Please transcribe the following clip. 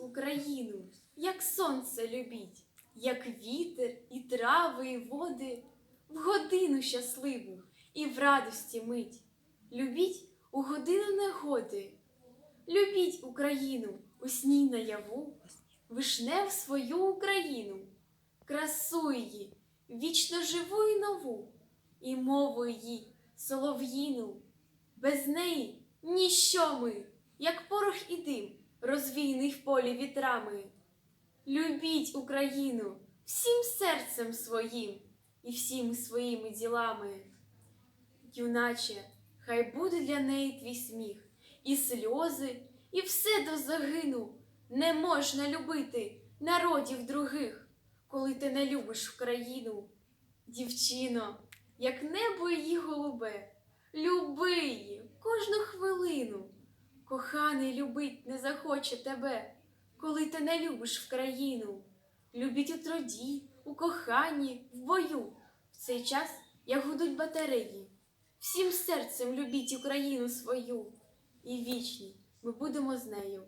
Україну, як сонце любіть, як вітер, і трави, і води, в годину щасливу і в радості мить. Любіть у годину негоди. Любіть Україну у сній наяву, вишнев свою Україну, красу її, вічно живу і нову, і мову її солов'їну. Без неї ніщо ми, як порох і дим, розвійний в полі вітрами. Любіть Україну всім серцем своїм і всіми своїми ділами. Юначе, хай буде для неї твій сміх, і сльози, і все до загину. Не можна любити народів других, коли ти не любиш Україну. Дівчино, як небо її голубе, люби її кожну хвилину. Коханий любить не захоче тебе, коли ти не любиш в країну. Любіть у труді, у коханні, в бою. В цей час, як гудуть батареї. Всім серцем любіть Україну свою, і вічні ми будемо з нею.